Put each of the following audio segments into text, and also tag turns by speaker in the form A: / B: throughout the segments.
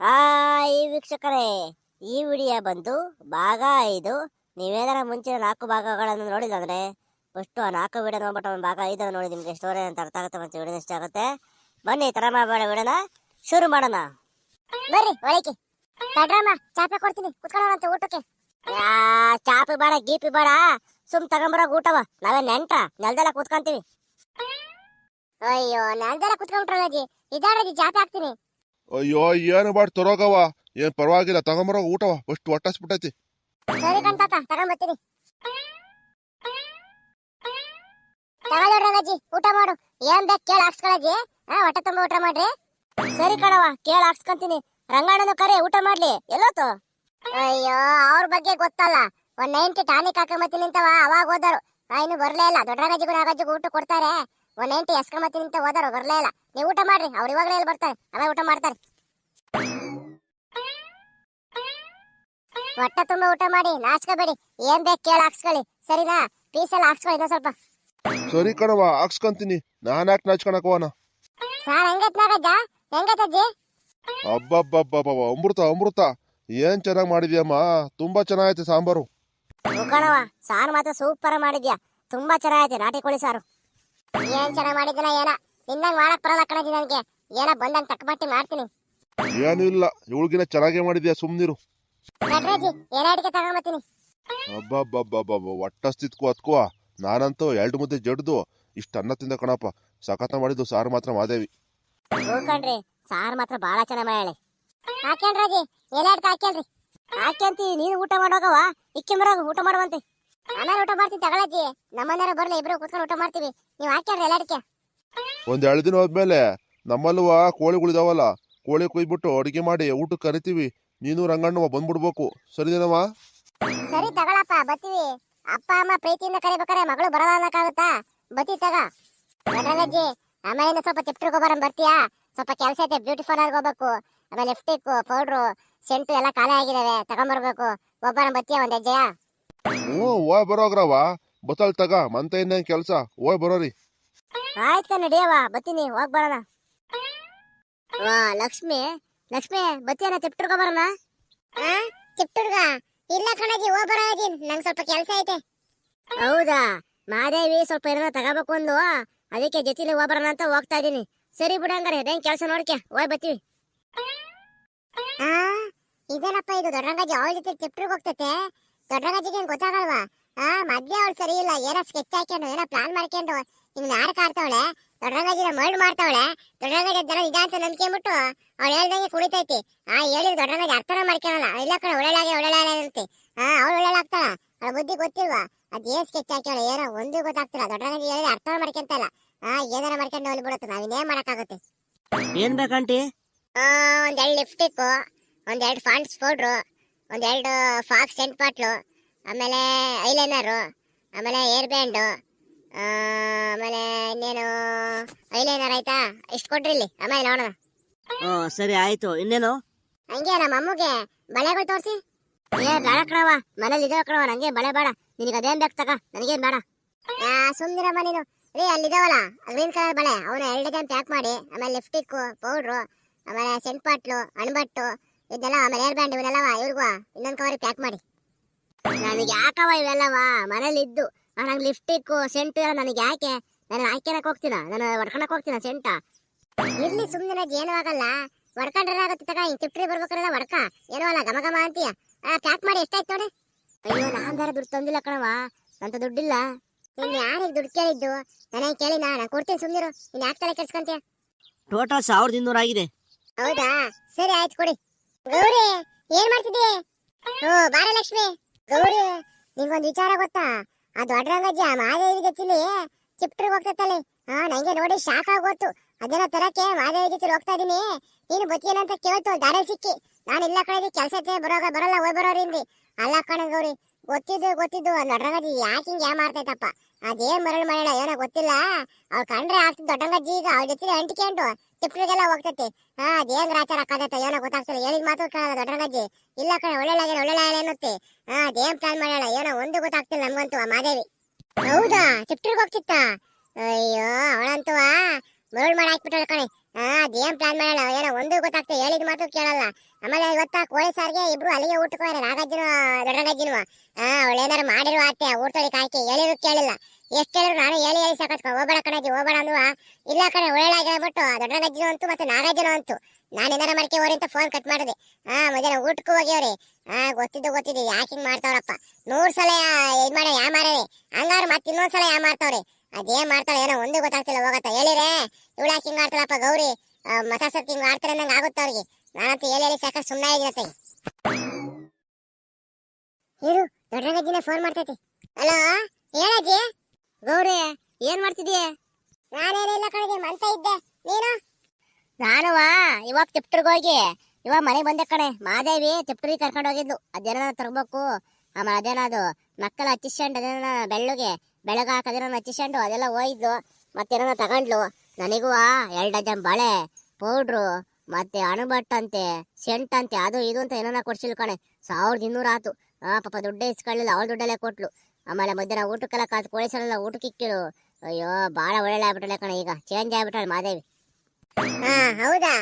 A: Hi ವೀಕ್ಷಕರೇ, ಈ video ಬಂದು ಭಾಗ ಐದು. ನೀವೇನಾರ ಮುಂಚಿನ ನಾಲ್ಕು ಭಾಗಗಳನ್ನು ನೋಡಿದಂದ್ರೆ ಫಸ್ಟ್ ಆ ನಾಲ್ಕು ವಿಡಿಯೋ ನೋಡ್ಬಿಟ್ಟು ಒಂದು ಭಾಗ ಐದನ್ನು ನೋಡಿ, ನಿಮಗೆ ಸ್ಟೋರಿ ಅಂತ ಅರ್ಥ ಆಗುತ್ತೆ ಮತ್ತೆ ವಿಡಿಯೋ ಇಷ್ಟ ಆಗುತ್ತೆ. ಬನ್ನಿ ತರ ಮಾಡಬೇಡ ವಿಡಿಯೋನ ಶುರು ಮಾಡೋಣ.
B: ಬರ್ರಿ, ಒಳಕ್ಕೆ. ಕಡ್ರಮ್ಮ, ಚಾಪೆ ಕೊಡ್ತೀನಿ. ಕುತ್ಕೊಳ್ಳೋಣಂತೆ ಊಟಕ್ಕೆ.
A: ಯಾ, ಚಾಪಿ ಬೇಡ, ಗೀಪಿ ಬೇಡ. ಸುಮ್ ತಗೊಂಬರೋ ಊಟವ. ನಾವೇ ನೆಂಟ, ನೆಲ್ದೆಲ್ಲ ಕೂತ್ಕೊಂತೀವಿ.
B: ಅಯ್ಯೋ, ನೆಲ್ದೆಲ್ಲ ಕುತ್ಕೊಂಡ್ರಲ್ಲ ಅಜ್ಜಿ. ಇದಾಡ್ರಿ ಚಾಪೆ ಹಾಕ್ತೀನಿ.
C: ಅಯ್ಯೋ, ಏನು ಬಾಡ್ ತರೋಗವ ಏನ್ ಪರವಾಗಿಲ್ಲ ತಗೊಂಬರೋ ಊಟವ ಫಸ್ಟ್ ಒಟ್ಟಿಸ್ಬಿಟ್ಟೈತಿ
B: ಸರಿ ತಗೊಳ್ಳಿ ಊಟ ಮಾಡು. ಏನ್ ಬೇಕು ಕೇಳಿ ಹಾಕ್ಸ್ಕೊಳಜ್ಜಿ ಹಾ, ಹೊಟ್ಟೆ ತುಂಬ ಊಟ ಮಾಡ್ರಿ.
A: ಸರಿ ಕಣವ ಕೇಳ ಹಾಕ್ಸ್ಕೊಂತೀನಿ. ರಂಗಣ್ಣನ ಕರೆ, ಊಟ ಮಾಡ್ಲಿ. ಎಲ್ಲೋತು?
B: ಅಯ್ಯೋ, ಅವ್ರ ಬಗ್ಗೆ ಗೊತ್ತಲ್ಲ. ಒಂದ್ ನೈಂಟಿ ಟಾನಿಕ್ ಹಾಕೊಂಬತ್ತೀನಿ ನಿಂತವ ಅವಾಗ ಹೋದರು ಆ, ಇನ್ನು ಬರ್ಲೇ ಇಲ್ಲ. ದೊಡ್ಡ ರಾಜಿಗೂ ನಾಗಜ್ಜಿಗೂ ಊಟ ಕೊಡ್ತಾರೆ. ಒಂದ್ ನೈಂಟಿ ಎಸ್ಕೊಂಬತ್ತೀನಿ ಅಂತ ಹೋದರು ಬರ್ಲೇ ಇಲ್ಲ. ನೀವು ಊಟ ಮಾಡ್ರಿ, ಅವ್ರು ಇವಾಗಲೇ ಇಲ್ಲಿ ಬರ್ತಾರೆ. ಅವಾಗ ಊಟ ಮಾಡ್ತಾರೆ. ಹೊಟ್ಟೆ ತುಂಬಾ ಊಟ ಮಾಡಿ ನಾಚ್ಕೋಬೇಡಿ ಏನ್ ಬೇಕು ಕೇಳಿ ಹಾಕ್ಸ್ಕೊಳ್ಳಿ. ಸರಿನಾ? ಪೀಸ್ ಎಲ್ಲ ಹಾಕ್ಸ್ಕೊಳ್ಳಿ ಇನ್ನೊಂದ್ ಸ್ವಲ್ಪ.
C: ಸರಿ ಕಣವ ಹಾಕ್ಸ್ಕೊಂತೀನಿ. ನಾನ್ ಯಾಕೆ ಹೋಗೋಣ?
B: ಸಾರ್ ಹೆಂಗೈತ್ ನಾಗಜ್ಜ? ಹೆಂಗೈತಜ್ಜಿ?
C: ಅಬ್ಬಬ್ಬಬ್ಬಬ್ಬ ಅಮೃತ ಅಮೃತ. ಏನ್ ಚೆನ್ನಾಗ್ ಮಾಡಿದ್ಯಮ್ಮ? ತುಂಬಾ ಚೆನ್ನಾಗೈತೆ ಸಾಂಬಾರು.
A: ಕಣವ ಸಾರು ಮಾತ್ರ ಸೂಪರ್ ಮಾಡಿದ್ಯಾ. ತುಂಬಾ ಚೆನ್ನಾಗೈತೆ ನಾಟಿ ಕೋಳಿ ಸಾರು.
B: ಏನ್ ಚೆನ್ನಾಗಿ ಮಾಡಿದಿನ ಏನ? ನಿನ್ನಂಗ್ ಮಾಡಕ್ ಬರಲ್ಲ ಕಣಜಿ ನನ್ಗೆ. ಏನ ಬಂದಂಗ್ ತಕ್ಕಮಟ್ಟಿ ಮಾಡ್ತೀನಿ.
C: ಏನೂ ಇಲ್ಲ. ಇವಳಿಗಿನ ಚೆನ್ನಾಗೇ ಮಾಡಿದ್ಯಾ ಸುಮ್ನಿರು. ಅಬ್ಬಬ್ಬಬ್ಬಬ್ಬ ಹೊಟ್ಟಸ್ತಿದ್ಕು ಅದ್ಕೋ ನಾನಂತೂ ಎರಡು ಮುದ್ದೆ ಜಡ್ದು. ಇಷ್ಟ ಅನ್ನ ತಿಂದ ಕಣಪ್ಪ. ಸಖತ್ ಮಾಡಿದ್ದು ಸಾರ್ ಮಾತ್ರ ಮಾದೇವಿ.
A: ಸಾರ್ ಸಾರು ಮಾತ್ರ ಬಹಳ ಚೆನ್ನಾಗಿ ಮಾಡ್ಯಾಳೆ.
B: ಹಾಕ್ಯಾನ್ರಜ್ಜಿ ಏನ ಅಡ್ಕ ಹಾಕ್ಯಾನ್ರಿ
A: ಯಾಕೆಂತಿ ನೀನು ಊಟ ಮಾಡೋಗವ ಇಕ್ಕಿಂಬರಾಗ ಊಟ ಮಾಡುವಂತೆ.
B: ಆಮೇಲೆ ಊಟ ಮಾಡ್ತೀನಿ ತಗೊಳಜ್ಜಿ. ನಮ್ಮನೆಯವ್ರು ಬರಲಿ ಇಬ್ರು ಕುತ್ಕೊಂಡು ಊಟ ಮಾಡ್ತೀವಿ. ನೀವು ಹಾಕ್ಯಾನ್ರಿ ಎಲ್ಲಾಡ್ಕೆ
C: ಒಂದ್ ಎರಡು ದಿನ ಹೋದ್ಮೇಲೆ ನಮ್ಮಲ್ಲೂ ಕೋಳಿಗಳಿದಾವಲ್ಲ ಕೋಳಿ ಕೊಯ್ಬಿಟ್ಟು ಅಡುಗೆ ಮಾಡಿ ಊಟಕ್ಕೆ ಕರಿತೀವಿ. ನೀನು ರಂಗಣ್ಣವ ಬಂದ್ಬಿಡ್ಬೇಕು. ಸರಿದೇನವ
B: ಸರಿ ತಗೊಳಪ್ಪ ಬತ್ತೀವಿ ಅಪ್ಪ ಅಮ್ಮ ಪ್ರೀತಿಯಿಂದ ಕರಿಬೇಕಾರೆ ಮಗಳು ಬರಲ್ಲ ಅನ್ನಕ್ಕಾಗುತ್ತಾ? ಬತ್ತಿ ತಗ. ದೊಡ್ಡಜ್ಜಿ ಆಮೇಲಿಂದ ಸ್ವಲ್ಪ ತಿಪ್ಟ್ರಿಗೆ ಬರಂ ಬರ್ತೀಯಾ? ಸ್ವಲ್ಪ ಕೆಲಸ ಐತೆ ಬ್ಯೂಟಿಫುಲ್ ಆಗಿ ಹೋಗ್ಬೇಕು. ಆಮೇಲೆ ಲಿಫ್ಟಿಕ್ ಪೌಡ್ರು ಸೆಂಟು ಎಲ್ಲ ಖಾಲಿ ಆಗಿದಾವೆ ತಗೊಂಬರ್ಬೇಕು. ಒಬ್ಬರ ಬತ್ತೀಯ ಒಂದ್ ಹೆಜ್ಜೆಯ?
C: ಹ್ಞೂ ಓಯ್ ಬರೋಗ್ರವ ಬತ್ತಲ್ ತಗ ಮಂತ ಇನ್ನೇನು ಕೆಲ್ಸ? ಓಯ್ ಬರೋರಿ.
A: ಆಯ್ತು ಕಣ್ ನಡಿಯವ ಬತ್ತೀನಿ ಹೋಗ್ ಬರೋಣ. ವಾ ಲಕ್ಷ್ಮಿ. ಲಕ್ಷ್ಮಿ ಬತ್ತಿಯನ ತಿಪ್ಟುರ್ಗ ಬರೋಣ?
B: ಆ ತಿಪ್ಟುರ್ಗ ಇಲ್ಲ ಕಣಗಿ ಹೋಗ್ ಬರೋ ಅಜ್ಜಿ ನಂಗೆ ಸ್ವಲ್ಪ ಕೆಲಸ ಐತೆ.
A: ಹೌದಾ? ಮಾದೇವಿ ಸ್ವಲ್ಪ ಏನಾರ ತಗೋಬೇಕು ಅಂದು ಅದಕ್ಕೆ ಜೊತೆಲಿ ಹೋಗ್ಬರೋಣ ಅಂತ ಹೋಗ್ತಾ ಇದೀನಿ. ಸರಿ ಬಿಡಂಗಾರೆ ಅದೇನ್ ಕೆಲಸ ನೋಡ್ಕೆ. ಹೋಯ್ ಬತ್ತೀವಿ.
B: ಆ ಇದೇನಪ್ಪ ಇದು? ದೊಡ್ಡರಂಗಾಜಿ ಅವಳ ಜೊತೆ ತಿಪ್ಟುರ್ಗ ಹೋಗ್ತೈತೆ. ದೊಡ್ಡರಂಗಾಜಿಗೆ ಏನು ಗೊತ್ತಾಗಲ್ವಾ? ಆ ಮದ್ಯ ಅವಳು ಸರಿ ಇಲ್ಲ. ಏನೋ ಸ್ಕೆಚ್ ಹಾಕೊಂಡು ಏನೋ ಪ್ಲಾನ್ ಮಾಡ್ಕೊಂಡು. ಹಿಂಗ್ ನಾರಕ ಆಡ್ತಾವಳೆ ದೊಡ್ಡ ಮರ್ಡ್ ಮಾಡ್ತಾವಳೆ ದೊಡ್ಡರಂಗಜ್ಜಿ ಜನ ಇದ ಅಂತ ಬಿಟ್ಟು ಅವ್ಳು ಹೇಳ್ದಂಗೆ ಕುಡಿತೈತಿ ಆ ಹೇಳಿದ್ರು ದೊಡ್ಡರಂಗಜ್ಜಿ ಅರ್ಥನ ಮಾಡ್ಕೊಳಲ್ಲ. ಇಲ್ಲ ಕಡೆ ಒಳ್ಳೆಲಾಗೆ ಒಳ್ಳೆಲಾಗೆ ಅಂತೆ. ಹಾ ಅವಳು ಒಳ್ಳೆಲಾಗ್ತಾಳ ಅವಳ ಬುದ್ಧಿ ಗೊತ್ತಿಲ್ವಾ? ಅದ್ ಏನ್ ಸ್ಕೆಚ್ ಹಾಕ್ಯಾಳ? ಏನೋ ಒಂದು ಗೊತ್ತಾಗ್ತಿಲ್ಲ. ದೊಡ್ಡರಂಗಜ್ಜಿ ಹೇಳಿದ್ರೆ ಅರ್ಥ ಮಾಡ್ಕೊಂತಲ್ಲ. ಆ ಏನಾರ ಮಾಡ್ಕೊಂಡು ಹೋಗಿ ಬಿಡುತ್ತೆ. ನಾವಿನ್ನೇನ್ ಮಾಡಕ್ಕಾಗುತ್ತೆ?
A: ಏನ್ ಬೇಕಂಟಿ
B: ಆ, ಒಂದೆರಡು ಲಿಪ್ಸ್ಟಿಕ್ ಒಂದೆರಡು ಫಾಂಟ್ಸ್ ಪೌಡ್ರು ಒಂದೆರಡು ಫಾಕ್ಸ್ ಸೆಂಟ್ ಬಾಟ್ಲು ಆಮೇಲೆ ಐಲೈನರು ಆಮೇಲೆ ಏರ್ ಬ್ಯಾಂಡು ಆಮೇಲೆ ಇನ್ನೇನು ಐಲೈನರ್ ಆಯ್ತಾ? ಇಷ್ಟು ಕೊಡ್ರಿ ಇಲ್ಲಿ ಆಮೇಲೆ ನೋಡೋಣ.
A: ಓ ಸರಿ ಆಯ್ತು. ಇನ್ನೇನು?
B: ಹಂಗೆ ನಮ್ಮ ಅಮ್ಮಗೆ ಬಳೆಗಳು ತೋರಿಸಿ.
A: ಏ ಬೇಡ ಕಣವ ಮನೇಲಿ ಇದಾವ ಕಣವ ನಂಗೆ ಬಳೆ ಬೇಡ. ನಿನಗೆ ಅದೇನ್ ಬೇಕು ತಗ ನನಗೇನ್ ಬೇಡ.
B: ಸುಮ್ಮನಿರಮ್ಮ ನೀನು. ರೀ ಅಲ್ಲಿದಾವಲ್ಲ ಗ್ರೀನ್ ಕಲರ್ ಬಳೆ ಅವನ್ನ ಎರಡು ಟೈಮ್ ಪ್ಯಾಕ್ ಮಾಡಿ ಆಮೇಲೆ ಲಿಪ್ಸ್ಟಿಕ್ ಪೌಡ್ರು ಆಮೇಲೆ ಸೆಂಟ್ ಪಾಟ್ಲು ಅಣಬಟ್ಟು ಇದೆಲ್ಲ ಆಮೇಲೆ ಏರ್ ಬ್ಯಾಂಡ್ ಇವನ್ನೆಲ್ಲವ ಇವ್ರಿಗೂ ಇನ್ನೊಂದು ಕವರ್ ಪ್ಯಾಕ್ ಮಾಡಿ.
A: ನನಗೆ ಯಾಕವ ಇವೆಲ್ಲವ? ಮನೇಲಿ ಇದ್ದು. ನಂಗೆ ಲಿಪ್ಸ್ಟಿಕ್ ಸೆಂಟ್ ಎಲ್ಲ ನನಗೆ ಯಾಕೆ? ನಾನು ಹಾಕ್ಯನಕ್ ಹೋಗ್ತೀನ? ನಾನು ಹೊಡ್ಕೊಳಕ್ ಹೋಗ್ತೀನ ಸೆಂಟ
B: ಇರ್ಲಿ ಸುಮ್ಮನೆ ಏನೂ ಆಗಲ್ಲ. ಹೊಡ್ಕೊಂಡ್ರೆ ಆಗುತ್ತೆ ತಗ ಹಿಂಗೆ ಚಿಪ್ಟ್ರಿ ಬರ್ಬೇಕಲ್ಲ ಹೊಡ್ಕ. ಏನೋ ಅಲ್ಲ ಗಮ ಗಮ ಅಂತೀಯ. ಪ್ಯಾಕ್ ಮಾಡಿ ಎಷ್ಟಾಯ್ತು ನೋಡಿ
A: ಅಯ್ಯೋ ನಾನು ಬೇರೆ ದುಡ್ಡು ತಂದಿಲ್ಲ ಕಣವ ಅಂತ ದುಡ್ಡಿಲ್ಲ.
B: ನೀನ್ ಯಾರಿಗೆ ದುಡ್ಡು ಕೇಳಿದ್ದು? ನನಗೆ ಕೇಳಿ ನಾನು ಕೊಡ್ತೀನಿ ಸುಮ್ಮನಿರು ನೀನು ಯಾಕೆ ತಲೆ ಕೆಡ್ಸ್ಕೊಂತೀಯ?
A: ಟೋಟಲ್ ಸಾವಿರದ ಇನ್ನೂರ ಆಗಿದೆ.
B: ಹೌದಾ? ಸರಿ ಆಯ್ತು ಕೊಡಿ. ಗೌರಿ ಏನ್ ಮಾಡ್ತಿದ್ದೀ? ಓ ಬಾರ ಲಕ್ಷ್ಮಿ ಗೌರಿ ನಿಂಗೊಂದು ವಿಚಾರ ಗೊತ್ತಾ? ಆ ದೊಡ್ಡರಂಗಜ್ಜಿ ಆ ಮಾದೇವಿ ಜೊತೆಲಿ ಚಿಪ್ಟ್ರಿಗೆ ಹೋಗ್ತತ್ತಲ್ಲಿ ಹಾ ನಂಗೆ ನೋಡಿ ಶಾಕ್ ಆಗೋತು. ಅದನ್ನ ತರಕ್ಕೆ ಮಾದೇವಿ ಜೊತೆ ಹೋಗ್ತಾ ಇದೀನಿ. ನೀನು ಬತ್ತೀನಂತ ಕೇಳ್ತು ದಾರಿ ಸಿಕ್ಕಿ. ನಾನು ಇಲ್ಲ ಕಡೆ ಕೆಲಸ ಬರೋಗ, ಬರಲ್ಲ ಹೋಗಿ ಬರೋರಿಂದಿ. ಅಲ್ಲ ಗೌರಿ, ಗೊತ್ತಿದ್ದು ಗೊತ್ತಿದ್ದು, ಆ ದೊಡ್ಡರಂಗಜ್ಜಿ ಯಾಕೆ ಯಾ ಮಾಡ್ತೈತಪ್ಪ ಅದೇನ್ ಮರಳು ಮರಳ, ಏನೋ ಗೊತ್ತಿಲ್ಲ. ಅವ್ರು ಕಂಡ್ರೆ ಆಗ್ತದೆ ದೊಡ್ಡಂಗಜ್ಜಿ ಈಗ ಅವ್ರ ಜೊತೆ ಅಂಟಿಕೊಂಡು ತಿಪ್ಟ್ರಿಗೆಲ್ಲ ಹೋಗ್ತೈತಿ. ಹಾ, ಅದೇನ್ ರಾಚಾರ ಹಾಕದತ್ತ ಏನೋ ಗೊತ್ತಾಗ್ತಿಲ್ಲ. ಹೇಳಿದ ಮಾತು ಕೇಳಲ್ಲ ದೊಡ್ಡರಂಗಜ್ಜಿ ಇಲ್ಲ ಕಣ ಒಳ್ಳೆ ಒಳ್ಳೆ ಅನ್ನುತ್ತೆ. ಹಾ, ಅದೇನ್ ಪ್ಲಾನ್ ಮಾಡಲ್ಲ ಏನೋ ಒಂದು ಗೊತ್ತಾಗ್ತಿಲ್ಲ ನಮ್ಗಂತೂ ಆ ಮಾದೇವಿ. ಹೌದಾ ತಿಪ್ಟ್ರಿಗೆ ಹೋಗ್ತಿತ್ತ? ಅಯ್ಯೋ ಅವಳಂತೂ ಮರಳು ಮಾಡಿ ಹಾಕ್ಬಿಟ್ಟಳ ಕಣೆ ಹಾ ಅದೇನ್ ಪ್ಲಾನ್ ಮಾಡೋಣ ಏನೋ ಒಂದು ಗೊತ್ತಾಗ್ತದೆ ಹೇಳಿದ ಮಾತು ಕೇಳಲ್ಲ ಆಮೇಲೆ ಇವತ್ತ ಕೋಳಿ ಸಾರಿಗೆ ಇಬ್ರು ಅಲ್ಲಿಗೆ ಊಟಕ್ಕೆ ಹೋಗ್ಯಾರ ನಾಗಜ್ಜನು ದೊಡ್ಡಗಜ್ಜನು ಹಾ ಅವಳೇನಾರು ಮಾಡಿರುವ ಅತ್ತೆ ಊಟದಲ್ಲಿ ಕಾಯ್ಕೆ ಹೇಳಿದ್ರು ಕೇಳಿಲ್ಲ ಎಷ್ಟ್ ಹೇಳಿದ್ರು ನಾನು ಹೇಳಿ ಹೇಳಿ ಸಾಕತ್ಕ ಹೋಗ್ಬೇಡ ಕಣಜ್ಜಿ ಹೋಗ್ಬೇಡ ಅಂದುವ ಇಲ್ಲ ಕಣೆ ಒಳ್ಳೆಯಾಗಿ ಹೇಳ್ಬಿಟ್ಟು ದೊಡ್ಡಗಜ್ಜನು ಅಂತು ನಾಗಜ್ಜನು ಅಂತು. ನಾನು ಏನಾರ ಮಾಡ್ಕೆ ಹೋರಿ ಅಂತ ಫೋನ್ ಕಟ್ ಮಾಡಿದೆ. ಹಾ, ಮಧ್ಯಾಹ್ನ ಊಟಕ್ಕೂ ಹೋಗ್ಯವ್ರಿ. ಹಾ, ಗೊತ್ತಿದ್ದು ಗೊತ್ತಿದ್ದು, ಯಾಕೆ ಹಿಂಗ್ ಮಾಡ್ತಾವ್ರಪ್ಪ. ನೂರ್ ಸಲ ಇದ್ ಮಾಡ ಯಾ ಮಾರೇ ಹಂಗಾರು ಮತ್ತೆ ಇನ್ನೊಂದ್ಸಲ ಯಾ ಮಾಡ್ತಾವ್ರಿ ಅದೇನ್ ಮಾಡ್ತಾಳೆ ಏನೋ ಒಂದು ಗೊತ್ತಾಗ್ತಿಲ್ಲ ಹೋಗತ್ತ. ಹೇಳಿರೇ, ಇವಳು ಯಾಕೆ ಹಿಂಗ್ ಮಾಡ್ತಾಳಪ್ಪ ಗೌರಿ? ಮಸಾಸತ್ ಹಿಂಗ್ ಮಾಡ್ತಾರೆ ನಂಗೆ ಆಗುತ್ತೆ ಅವ್ರಿಗೆ. ನಾನಂತೂ ಹೇಳಿ ಹೇಳಿ ಸಾಕ ಸುಮ್ಮನೆ ಆಗಿರತ್ತೆ ಇರು ದೊಡ್ಡಗಜ್ಜಿನ ಫೋನ್ ಮಾಡ್ತೈತಿ. ಹಲೋ ಹೇಳಜ್ಜಿ.
A: ಗೌರಿ, ಏನ್ ಮಾಡ್ತಿದೀಯ
B: ನಾನೇನಿಲ್ಲ ಕಣಜಿ ಮಂತ ಇದ್ದೆ. ನೀನು?
A: ನಾನುವಾ ಇವಾಗ ತಿಪ್ಟರ್ಗೆ ಹೋಗಿ. ಇವಾಗ ಮನೆಗೆ ಬಂದೆ ಕಣೆ. ಮಾದೇವಿ ತಿಪ್ಟರಿಗೆ ಕರ್ಕೊಂಡು ಹೋಗಿದ್ಲು. ಅದೇನೋ ತರಬೇಕು. ಆಮೇಲೆ ಅದೇನಾದ್ರು ಅದು ಮಕ್ಕಳ ಹಚ್ಚಿಸ್ಕೊಂಡು ಅದೇನ ಬೆಳ್ಳಗೆ ಬೆಳಗ್ಗೆ ಹಾಕೋದೇನೋ ಹಚ್ಚಿಸ್ಕೊಂಡು ಅದೆಲ್ಲ ಹೋಯ್ದು ಮತ್ತೇನೋ ತಗೊಂಡ್ಲು. ನನಗೂ ಎರಡು ಡಜನ್ ಬಳೆ, ಪೌಡ್ರು, ಮತ್ತೆ ಅಣುಬಟ್ಟು ಅಂತೆ, ಸೆಂಟ್ ಅಂತೆ, ಅದು ಇದು ಅಂತ ಏನೋ ಕೊಡ್ಸಿಲ್ ಕಣೆ. ಸಾವಿರದ ಇನ್ನೂರು ಆತು. ಆ ಪಾಪ ದುಡ್ಡೇ ಇಸ್ಕೊಳ್ಳಿಲ್ಲ. ಅವಳ ದುಡ್ಡಲ್ಲೇ ಕೊಟ್ಲು. ಆಮೇಲೆ ಮಧ್ಯಾಹ್ನ ಊಟಕ್ಕೆಲ್ಲ ಕಾಸು ಕೊಳಿಸಲ್ಲ ಊಟಕ್ಕೆ ಇಕ್ಕಿಳು ಅಯ್ಯೋ ಭಾಳ ಒಳ್ಳೆ ಆಗ್ಬಿಟ್ಟಳೆ ಕಣೆ ಈಗ. ಚೇಂಜ್ ಆಗ್ಬಿಟ್ಟಾಳೆ ಮಾದೇವಿ
B: ಹಾ, ಹೌದಾ?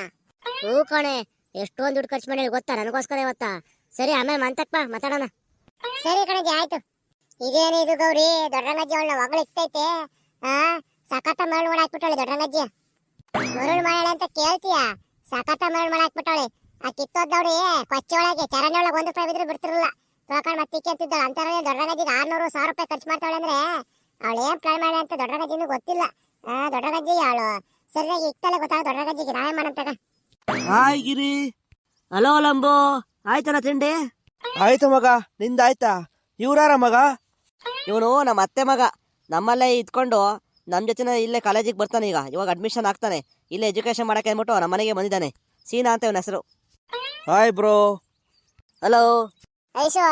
A: ಹೂ ಕಣೆ, ಎಷ್ಟೊಂದು ದುಡ್ಡು ಖರ್ಚು ಮಾಡಿ ಗೊತ್ತಾ ನನಗೋಸ್ಕರ ಇವತ್ತಾ? ಸರಿ, ಆಮೇಲೆ ಮಂತಪ್ಪ ಮಾತಾಡೋಣ.
B: ಸರಿ ಕಣಜಿ, ಆಯ್ತು. ಇದೇನು ಇದು ಗೌರಿ ದೊಡ್ಡಗಜ್ಜಿ ಅವಳ ಒಗಳು ಇರ್ತೈತೆ ಹಾ ಸಖತ ಮರಳು ಮಾಡಿ ಹಾಕ್ಬಿಟ್ಟಾಳೆ ದೊಡ್ಡಗಜ್ಜಿ ಮರಳು ಮಾಡಾಳೆ ಅಂತ ಕೇಳ್ತೀಯ? ಸಖತ ಮರಳು ಮಾಡಿ ಹಾಕ್ಬಿಟ್ಟಾಳೆ ಆ ಕಿತ್ತೋದವ್ರಿ ಕೊಚ್ಚೆ ಒಳಗೆ, ಚರಂಡಿ ಒಳಗೆ ಒಂದು ರೂಪಾಯಿ ಬಿದ್ರೆ ಬಿಡ್ತಿರಲಿಲ್ಲ. ತೊಳ್ಕೊಂಡು ಮತ್ತೆ ಕೇಳ್ತಿದ್ದಾಳೆ ಅಂತಾರೆ ದೊಡ್ಡಗಜ್ಜಿಗೆ ಆರ್ನೂರು, ಸಾವಿರ ರೂಪಾಯಿ ಖರ್ಚು ಮಾಡ್ತಾಳೆ ಅಂದ್ರೆ ಅವಳು ಏನ್ ಪ್ಲಾನ್ ಮಾಡಿ ಅಂತ ದೊಡ್ಡಗಜ್ಜಿನೂ ಗೊತ್ತಿಲ್ಲ. ಆ ದೊಡ್ಡಗಜ್ಜಿ ಅವಳು ಸರಿಯಾಗಿ ಇತ್ತಲ್ಲ ಗೊತ್ತಾಗ ದೊಡ್ಡಗಜ್ಜಿಗೆ ನಾವೇ ಮಾಡಂತಾಗ.
D: ಹಾಯ್ ಗಿರಿ.
E: ಹಲೋ ಲಂಬು. ಆಯ್ತನ ತಿಂಡಿ?
D: ಆಯ್ತು ಮಗ ನಿಂದಾಯ್ತಾ? ಇವ್ರಾರ ಮಗ?
E: ಇವನು ನಮ್ಮ ಅತ್ತೆ ಮಗ. ನಮ್ಮಲ್ಲೇ ಇದ್ಕೊಂಡು ನಮ್ಮ ಜೊತೆ ಇಲ್ಲೇ ಕಾಲೇಜಿಗೆ ಬರ್ತಾನೆ ಈಗ. ಇವಾಗ ಅಡ್ಮಿಷನ್ ಆಗ್ತಾನೆ. ಇಲ್ಲೇ ಎಜುಕೇಶನ್ ಮಾಡಕ್ಕೆ ಅಂದ್ಬಿಟ್ಟು ನಮ್ಮ ಮನೆಗೆ ಬಂದಿದ್ದಾನೆ. ಸೀನಾ ಅಂತ ಇವನ ಹೆಸರು.
D: Hi bro.
E: ಹಲೋ.
B: ಐಶು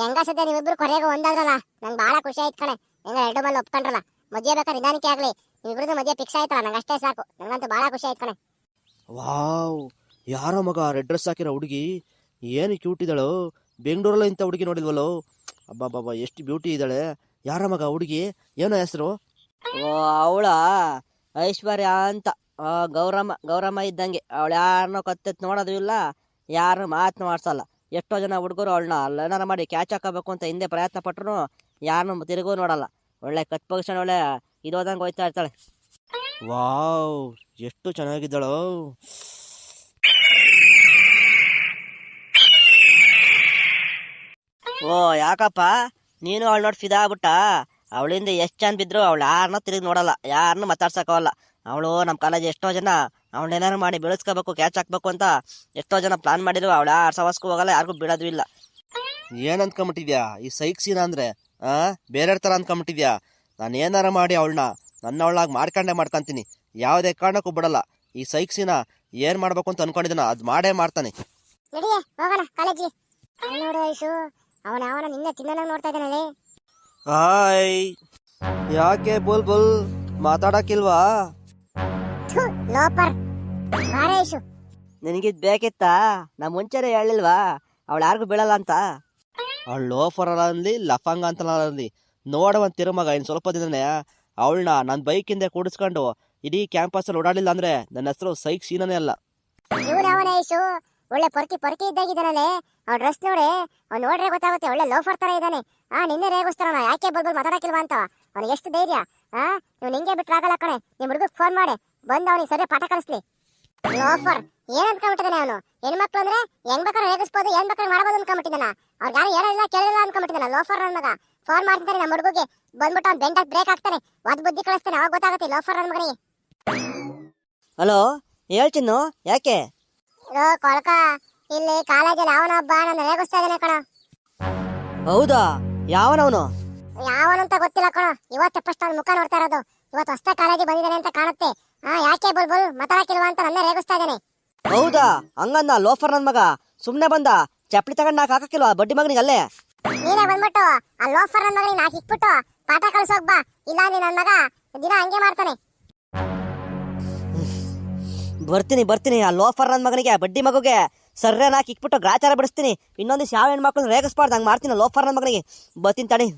B: ಹೆಂಗ ಸದ್ಯ ನಿಮ್ಮಿಬ್ರು ಕೊನೆಗೆ ಒಂದಾದ್ರಲ್ಲ? ನಂಗೆ ಬಹಳ ಖುಷಿ ಆಯ್ತು ಕಣೆ. ಹೆಂಗ ಎರಡು ಮೇಲೆ ಒಪ್ಕೊಂಡ್ರಲ್ಲ? ಮದುವೆ ಬೇಕಾದ್ರೆ ನಿಧಾನಕ್ಕೆ ಆಗ್ಲಿ. ನೀವಿಬ್ರದ್ದು ಮದುವೆ ಫಿಕ್ಸ್ ಆಯ್ತಲ್ಲ ನಂಗೆ ಅಷ್ಟೇ ಸಾಕು. ನಂಗಂತೂ ಬಹಳ ಖುಷಿ ಆಯ್ತು ಕಣೆ.
D: ವಾವ್ ಯಾರೋ ಮಗ ರೆಡ್ ಡ್ರೆಸ್ ಹಾಕಿರೋ ಹುಡುಗಿ ಏನು ಕ್ಯೂಟ್ ಇದ್ದಾಳು? ಬೆಂಗಳೂರಲ್ಲಿ ಇಂಥ ಹುಡುಗಿ ನೋಡಿಲ್ವಲ್ಲೋ? ಬಾಬಾ ಎಷ್ಟು ಬ್ಯೂಟಿ ಇದ್ದಾಳೆ. ಯಾರ ಮಗ ಹುಡುಗಿ? ಏನೋ ಹೆಸರು?
E: ಓ ಅವಳ ಐಶ್ವರ್ಯ ಅಂತ. ಆ, ಗೌರಮ್ಮ ಗೌರಮ್ಮ ಇದ್ದಂಗೆ. ಅವಳು ಯಾರನ್ನೋ ಕತ್ತೆತ್ ನೋಡೋದು ಇಲ್ಲ ಯಾರು ಮಾತನ್ನ ಮಾಡ್ಸಲ್ಲ. ಎಷ್ಟೋ ಜನ ಹುಡುಗರು ಅವಳನ್ನ ಏನಾರ ಮಾಡಿ ಕ್ಯಾಚ್ ಹಾಕಬೇಕು ಅಂತ ಹಿಂದೆ ಪ್ರಯತ್ನ ಪಟ್ಟರು ಯಾರನ್ನು ತಿರುಗೂ ನೋಡಲ್ಲ. ಒಳ್ಳೆ ಕಟ್ ಪಕ್ಷ ಒಳ್ಳೆ ಇದೋದಂಗೆ ಹೋಯ್ತಾ ಇರ್ತಾಳೆ.
D: ವಾವ್ ಎಷ್ಟು ಚೆನ್ನಾಗಿದ್ದಾಳು.
E: ಓ ಯಾಕಪ್ಪ? ನೀನು ಅವಳು ನೋಡಿ ಫಿದಾ ಆಗ್ಬಿಟ್ಟ. ಅವಳಿಂದ ಎಷ್ಟು ಚೆಂದ ಬಿದ್ರು ಅವಳು ಯಾರನ್ನ ತಿರುಗಿ ನೋಡಲ್ಲ ಯಾರನ್ನೂ ಮಾತಾಡ್ಸೋಕ್ಕಾಗಲ್ಲ ಅವಳು ನಮ್ಮ ಕಾಲೇಜ್ ಎಷ್ಟೋ ಜನ ಅವಳನ್ನೇನಾರು ಮಾಡಿ ಬೆಳೆಸ್ಕೋಬೇಕು ಕ್ಯಾಚ್ ಹಾಕ್ಬೇಕು ಅಂತ ಎಷ್ಟೋ ಜನ ಪ್ಲಾನ್ ಮಾಡಿದ್ರು ಅವಳು ಯಾರು ಸವಾಸ್ಗೂ ಹೋಗಲ್ಲ ಯಾರಿಗೂ ಬಿಡೋದು ಇಲ್ಲ.
D: ಏನು ಅಂದ್ಕೊಂಬಿಟ್ಟಿದ್ಯಾ ಈ ಸೈಕ್ ಸೀನ ಅಂದ್ರೆ ಆ? ಬೇರೆ ಥರ ಅನ್ಕೊಂಬಿಟ್ಟಿದ್ಯಾ? ನಾನು ಏನಾರ ಮಾಡಿ ಅವಳನ್ನ ನನ್ನ ಅವಳಾಗಿ ಮಾಡ್ಕೊಂಡೇ ಮಾಡ್ಕೊಂತೀನಿ. ಯಾವುದೇ ಕಾರಣಕ್ಕೂ ಬಿಡಲ್ಲ. ಈ ಸೈಕ್ಸಿನ ಏನು ಮಾಡ್ಬೇಕು ಅಂತ ಅನ್ಕೊಂಡಿದ್ದೀನ ಅದು ಮಾಡೇ ಮಾಡ್ತಾನೆ.
B: ನಡಿಯೇ ಹೋಗೋಣ ಕಾಲೇಜಿಗೆ. ಅಲ್ಲಿ ನೋಡು ಐಶು ಅವನ ಅವನ ನಿನ್ನೆ ತಿನ್ನೋದಂಗ್ ನೋಡ್ತಾ ಇದ್ದಾನಲ್ಲಿ.
D: ಹಾಯ್. ಯಾಕೆ ಬುಲ್ ಬುಲ್? ಮಾತಾಡಕ್ಕಿಲ್ವಾ?
B: ಲೋಪರ್. ಬಾರೆ ಐಶು.
E: ನಿನಗಿದ್ ಬೇಕಿತ್ತಾ? ನಾ ಮುಂಚೆನೇ ಹೇಳಿಲ್ವಾ ಅವಳು ಯಾರಿಗೂ ಬೀಳಲ್ಲ ಅಂತ.
D: ಅವಳು ಲೋಫರ್ ಅನ್ಲಿ ಲಫಂಗ ಅಂತ ಅನ್ಲಿ ನೋಡುವಂತ ತಿರುಮಗ ಇನ್ನು ಸ್ವಲ್ಪ ದಿನನೇ. ಅವಳನ್ನ ನನ್ನ ಬೈಕಿಂದ ಕೂಡಿಸ್ಕೊಂಡು ಇಡೀ ಕ್ಯಾಂಪಸಲ್ಲಿ ಓಡಾಡಲಿಲ್ಲ ಅಂದ್ರೆ ನನ್ನ ಹೆಸರು ಸೈಕ್ ಸೀನನೇ ಅಲ್ಲ.
B: ಅವನ ಒಳ್ಳೆ ಪೊರ್ಕಿ ಪೊರ್ಕಿ ಇದ್ದಾಗಿದ್ದಾನಲ್ಲೇ. ಅವ್ನ ಡ್ರೆಸ್ ನೋಡಿ, ಅವ್ನು ನೋಡ್ರೆ ಗೊತ್ತಾಗುತ್ತೆ, ಒಳ್ಳೆ ಲೋಫರ್ ತರ ಇದ್ದಾನೆ. ಆ, ನಿನ್ನೆ ರೇಗಿಸ್ತಾನ ಯಾಕೆ ಬಲ್ಬಲ್ ಮಾತಾಡಕ್ಕಿಲ್ವಾ ಅಂತ. ಅವ್ನಿಗೆ ಎಷ್ಟು ಧೈರ್ಯ. ಆ, ನೀವು ನಿಂಗೆ ಬಿಟ್ರೆ ಆಗಲ್ಲ ಕಣೆ. ನಿಮ್ ಹುಡುಗಕ್ಕೆ ಫೋನ್ ಮಾಡಿ. ಬಂದು ಅವನಿಗೆ ಸರಿ ಪಾಠ ಕಲಿಸ್ಲಿ. ಲೋಫರ್ ಏನ್ ಅನ್ಕೊಂಡ್ಬಿಟ್ಟಿದ್ದಾನೆ ಅವನು? ಹೆಣ್ಮಕ್ಳು ಅಂದ್ರೆ ಹೆಂಗ್ ಬೇಕಾದ್ರೆ ರೇಗಿಸ್ಬೋದು ಏನ್ ಬೇಕಾದ್ರೆ ಮಾಡ್ಬೋದು ಅನ್ಕೊಂಡ್ಬಿಟ್ಟಿದ್ದಾನ ಅವ್ರು ಯಾರು ಹೇಳಿಲ್ಲ ಕೇಳಿಲ್ಲ ಅನ್ಕೊಂಡ್ಬಿಟ್ಟಿದ್ದಾನ ಲೋಫರ್ ನನ್ನ ಮಗ? ಫೋನ್ ಮಾಡ್ತಿದ್ದಾರೆ ನಮ್ಮ ಹುಡುಗಿಗೆ. ಬಂದ್ಬಿಟ್ಟು ಅವ್ನು ಬೆಂಟಾಗಿ ಬ್ರೇಕ್ ಹಾಕ್ತಾನೆ. ಒದ್ ಬುದ್ಧಿ ಕಳಿಸ್ತಾನೆ. ಅವಾಗ ಗೊತ್ತಾಗುತ್ತೆ ಲೋಫರ್ ನನ್ನ ಮಗನಿಗೆ.
E: ಹಲೋ ಹೇಳ್ಚಿನ್ನು ಯಾಕೆ?
B: ಲೋ ಕೊಳಕ ಇಲ್ಲಿ ಕಾಲೇಜಲ್ಲಿ ಅವನೊಬ್ಬ ನನ್ನ ರೇಗಿಸ್ತಾ ಇದ್ದಾನೆ ಕಣ.
E: ಹೌದಾ? ಯಾವನವನು?
B: ಯಾವನಂತ ಗೊತ್ತಿಲ್ಲ ಕಣ. ಇವತ್ತು ಫಸ್ಟ್ ಅವ್ನ ಮುಖ ನೋಡ್ತಾ ಇರೋದು. ಇವತ್ತು ಹೊಸ ಕಾಲೇಜಿಗೆ ಬಂದಿದ್ದಾನೆ ಅಂತ ಕಾಣುತ್ತೆ. ಹಾ ಯಾಕೆ ಬುಲ್ ಬುಲ್ ಮಾತಾಡಕ್ಕಿಲ್ವಾ ಅಂತ ನನ್ನ ರೇಗಿಸ್ತಾ ಇದ್ದಾನೆ.
E: ಹೌದಾ? ಹಂಗನ್ನ ಲೋಫರ್ ನನ್ನ ಮಗ. ಸುಮ್ಮನೆ ಬಂದ. ಚಪ್ಪಲಿ ತಗೊಂಡು ನಾಲ್ಕು ಹಾಕಕ್ಕಿಲ್ವಾ? ಬಡ್ಡಿ ಮಗನಿಗೆ ಅಲ್ಲೇ
B: ನೀನೇ ಬಂದ್ಬಿಟ್ಟು ಆ ಲೋಫರ್ ನನ್ನ ಮಗನಿಗೆ ನಾಲ್ಕು ಇಕ್ಬಿಟ್ಟು ಪಾಠ ಕಳ್ಸೋಗ್ ಬಾ. ಇಲ್ಲ, ನೀ ನನ್ನ ಮಗ ದಿನ ಹಂಗೆ ಮಾಡ್ತಾನೆ.
E: ಬರ್ತೀನಿ ಬರ್ತೀನಿ. ಆ ಲೋಫರ್ ನನ್ನ ಮಗನಿಗೆ ಬಡ್ಡಿ ಮಗುಗೆ ಸರ್ರೆ ನಾಕಿ ಇಕ್ಬಿಟ್ಟು ಗ್ರಾಚಾರ ಬಿಡಿಸ್ತೀನಿ. ಇನ್ನೊಂದಿಷ್ಟು ಯಾವ ಹೆಣ್ಮಕ್ಳು ರೇಗಿಸ್ಬಾರ್ದು, ಹಂಗೆ ಮಾಡ್ತೀನಿ ಲೋಫರ್ ನನ್ನ ಮಗನಿಗೆ ಬರ್ತೀನಿ ತಡಿ.